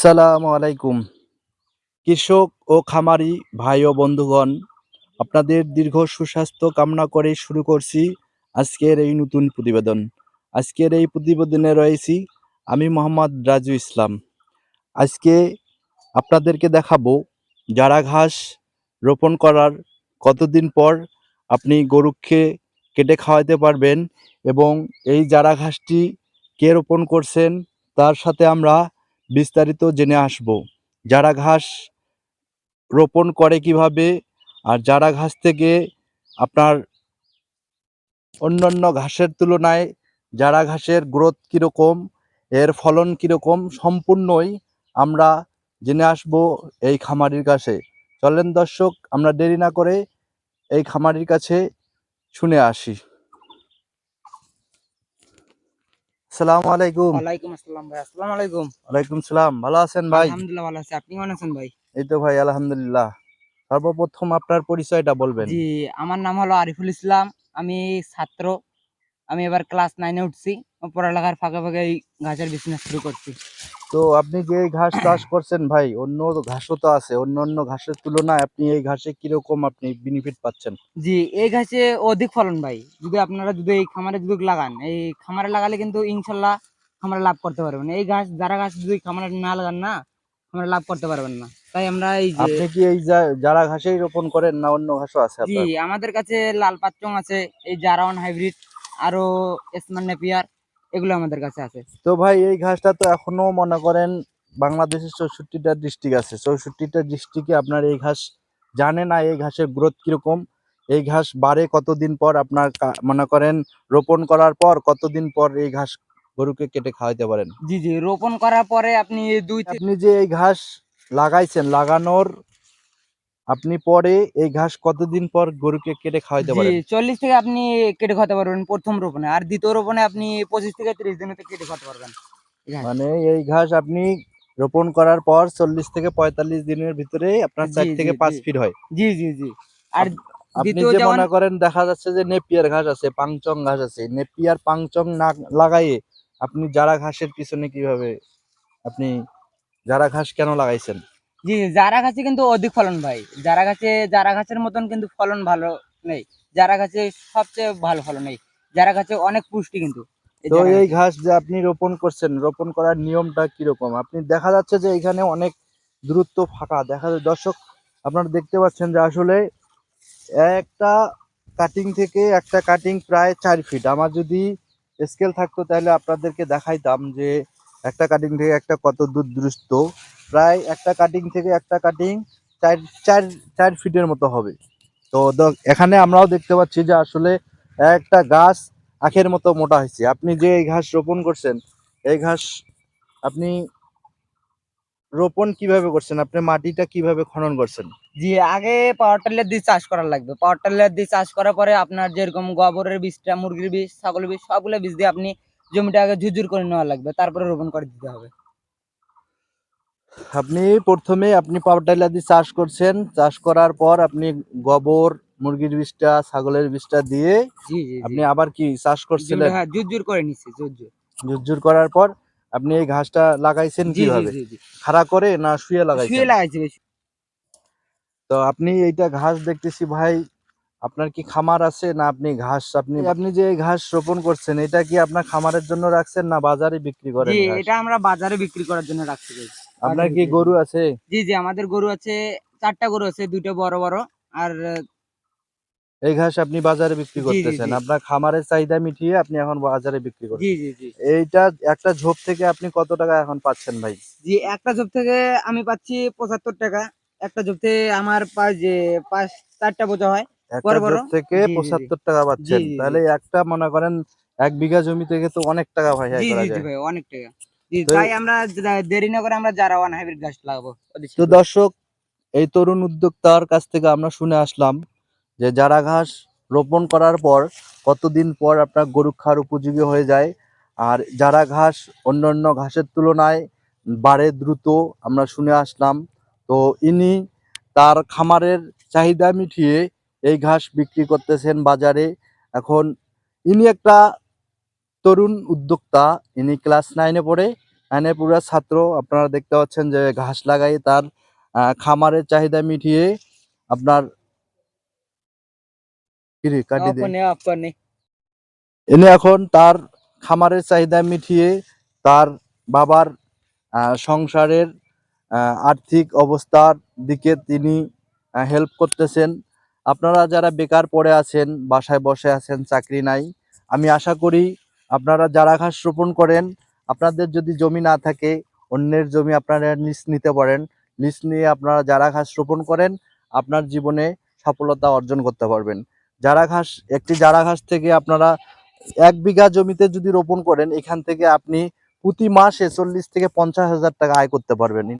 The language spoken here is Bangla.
আসসালামু আলাইকুম। কৃষক ও খামারি ভাই ও বন্ধুগণ, আপনাদের দীর্ঘ সুস্বাস্থ্য কামনা করে শুরু করছি আজকের এই নতুন প্রতিবেদন। আজকের এই প্রতিবেদনে রয়েছি আমি মোহাম্মদ রাজু ইসলাম। আজকে আপনাদেরকে দেখাবো যারা ঘাস রোপণ করার কতদিন পর আপনি গরুকে কেটে খাওয়াতে পারবেন এবং এই যারা ঘাসটি কে রোপণ করছেন, তার সাথে আমরা বিস্তারিত জেনে আসব। যারা ঘাস রোপণ করে কীভাবে, আর যারা ঘাস থেকে আপনার অন্যান্য ঘাসের তুলনায় যারা ঘাসের গ্রোথ কীরকম, এর ফলন কীরকম, সম্পূর্ণই আমরা জেনে আসব এই খামারির কাছে। চলেন দর্শক, আমরা দেরি না করে এই খামারির কাছে শুনে আসি। আসসালামু আলাইকুম। ওয়ালাইকুম আসসালাম ভাই আসসালামু আলাইকুম। ওয়ালাইকুম সালাম ভালো আছেন ভাই? আলহামদুলিল্লাহ ভালো আছি। আপনি কেমন আছেন ভাই? এই তো ভাই আলহামদুলিল্লাহ। সর্বপ্রথম আপনার পরিচয়টা বলবেন। জি আমার নাম হলো আরিফুল ইসলাম। আমি ছাত্র। আমি এবার ক্লাস নাইনে উঠছি। পড়ালেখার ফাঁকে ফাঁকে এই গাছের বিজনেস শুরু করছি। তো আপনি যে এই ঘাস চাষ করছেন ভাই অন্য ঘাসও তো আছে অন্য অন্য ঘাসের তুলনায় আপনি এই ঘাসে কীরকম আপনি বেনিফিট পাচ্ছেন? জি এই ঘাসে অধিক ফলন ভাই যদি আপনারা যদি এই খামারে যদি লাগান এই খামারে লাগালে কিন্তু ইনশাল্লাহ খামারে লাভ করতে পারবেন। এই ঘাস যারা ঘাস যদি খামারে না লাগান না খামারে লাভ করতে পারবেন না। তাই আমরা এই যে আপনি কি এই যারা ঘাসেই রোপণ করেন না অন্য ঘাসও আছে জি আমাদের কাছে লাল পাঁচচং আছে এই জারাওয়ান হাইব্রিড আরও এসমান নেপিয়ার এগুলো আমাদের কাছে আছে। তো ভাই এই ঘাসটা তো এখনও মনে করেন বাংলাদেশের চৌষট্টিটা ডিস্ট্রিক্ট আছে। চৌষট্টিটা ডিস্ট্রিক্টে আপনার এই ঘাস জানে না এই ঘাসের গ্রোথ কীরকম। এই ঘাস বাড়ে কতদিন পর আপনার মনে করেন রোপণ করার পর কতদিন পর এই ঘাস গরুকে কেটে খাওয়াইতে পারেন? জি জি রোপণ করার পরে আপনি দুই আপনি যে এই ঘাস লাগাইছেন লাগানোর আপনি পরে এই ঘাস কতদিন পর গরুকে কেটে খাওয়াতে জি পারেন? চল্লিশ থেকে আপনি কেটে খাওয়াতে পারবেন প্রথম রোপণে। আর দ্বিতীয় রোপণে আপনি পঁচিশ থেকে তিরিশ দিনে কেটে খাওয়াতে পারবেন মানে এই ঘাস আপনি রোপণ করার পর চল্লিশ থেকে পঁয়তাল্লিশ দিনের ভিতরে আপনার চার থেকে পাঁচ ফিট হয়। জি জি জি। আর আপনি যে মনে করেন দেখা যাচ্ছে যে নেপিয়ার ঘাস আছে পাংচং ঘাস আছে। নেপিয়ার পাংচং না লাগাইয়ে আপনি যারা ঘাসের পিছনে কীভাবে আপনি যারা ঘাস কেন লাগাইছেন? জি যারা গাছে কিন্তু অধিক ফলন ভাই। যারা গাছে যারা গাছের মতন কিন্তু ফলন ভালো নেই। যারা গাছে সবচেয়ে ভালো ফলন নেই। যারা গাছে অনেক পুষ্টি কিন্তু। তো এই ঘাস যে আপনি রোপণ করছেন রোপণ করার নিয়মটা কীরকম? আপনি দেখা যাচ্ছে যে এখানে অনেক দূরত্ব ফাঁকা। দেখা যায় দর্শক আপনারা দেখতে পাচ্ছেন যে আসলে একটা কাটিং থেকে একটা কাটিং প্রায় চার ফিট আমার যদি স্কেল থাকতো তাহলে আপনাদেরকে দেখাইতাম যে একটা কাটিং থেকে একটা কত দূর দূরত্ব। প্রায় একটা কাটিং থেকে একটা কাটিং চার চার চার ফিটের মতো হবে। তো এখানে আমরাও দেখতে পাচ্ছি যে আসলে একটা গাছ আখের মতো মোটা হয়েছে। আপনি যে এই ঘাস রোপণ করছেন, এই ঘাস আপনি রোপণ কীভাবে করছেন? আপনি মাটিটা কীভাবে খনন করছেন? জি, আগে পাওয়ার টিলার দিয়ে চাষ করা লাগবে। পাওয়ার টিলার দিয়ে চাষ করার পরে আপনার যেরকম গোবরের বীজটা মুরগির বীজ, ছাগলের বীজ, সবগুলো বীজ দিয়ে আপনি জমিটা আগে ঝুরঝুর করে নেওয়া লাগবে। তারপরে রোপণ করে দিতে হবে। আপনি প্রথমে আপনি পাওয়ার টিলার দিয়ে চাষ করছেন। চাষ করার পর আপনি গোবর মুরগির বীজটা ছাগলের বীজটা দিয়ে আপনি আবার কি চাষ করছিলেন? ঝুরঝুর করে নিচ্ছি ঝুরঝুর ঝুরঝুর করার পর আপনি এই ঘাসটা লাগাইছেন কীভাবে? খাড়া করে না শুয়ে শুয়ে লাগাইছেন লাগাইছি তো আপনি এইটা ঘাস দেখতেছি ভাই আপনার কি খামার আছে না আপনি ঘাস? আপনি আপনি যে ঘাস রোপণ করছেন এটা কি আপনার খামারের জন্য রাখছেন না বাজারে বিক্রি করেন এটা আমরা বাজারে বিক্রি করার জন্য রাখছি ভাই। আপনার কি গরু আছে? জি জি আমাদের গরু আছে চারটা গরু আছে দুটো বড় বড়। আর এই ঘাস আপনি বাজারে বিক্রি করতেছেন। আপনার খামারের চাহিদা মিটিয়ে আপনি এখন বাজারে বিক্রি করেন জি জি জি। এইটা একটা ঝোপ থেকে আপনি কত টাকা এখন পাচ্ছেন ভাই? জি একটা ঝোপ থেকে আমি পাচ্ছি পঁচাত্তর টাকা। একটা ঝোপ থেকে আমার পাঁচ যে পাঁচ চারটা বোঝা হয়। একটা বড় থেকে জি, জি, জি। পঁচাত্তর টাকা পাচ্ছেন। তাহলে একটা মনে করেন এক বিঘা জমি থেকে তো অনেক টাকা ভাই আয় জি জি ভাই অনেক টাকা। তাই আমরা যা- দেরি না করে আমরা যারা ওয়ান হাইব্রিড গাছ লাগাবো। অতি তো। দর্শক এই তরুণ উদ্যোক্তার কাছ থেকে আমরা শুনে আসলাম যে যারা ঘাস রোপণ করার পর কতদিন পর আপনার গরু খাওয়ার উপযোগী হয়ে যায়। আর যারা ঘাস অন্যান্য ঘাসের তুলনায় বাড়ে দ্রুত আমরা শুনে আসলাম। তো ইনি তার খামারের চাহিদা মিটিয়ে এই ঘাস বিক্রি করতেছেন বাজারে। এখন ইনি একটা তরুণ উদ্যোক্তা ইনি ক্লাস নাইনে পড়ে। নাইনে পুরা ছাত্র আপনারা দেখতে পাচ্ছেন যে ঘাস লাগাই তার খামারের চাহিদা মিটিয়ে আপনার এনে এখন তার খামারের চাহিদা মিটিয়ে তার বাবার সংসারের আর্থিক অবস্থার দিকে তিনি হেল্প করতেছেন। আপনারা যারা বেকার পড়ে আছেন বাসায় বসে আছেন চাকরি নাই আমি আশা করি আপনারা যারা ঘাস রোপণ করেন, আপনাদের যদি জমি না থাকে, অন্যের জমি আপনারা লিজ নিতে পারেন। লিজ নিয়ে আপনারা যারা ঘাস রোপণ করেন, আপনার জীবনে সফলতা অর্জন করতে পারবেন। যারা ঘাস, একটি যারা ঘাস থেকে আপনারা এক বিঘা জমিতে যদি রোপণ করেন, এখান থেকে আপনি প্রতি মাসে চল্লিশ থেকে পঞ্চাশ হাজার টাকা আয় করতে পারবেন।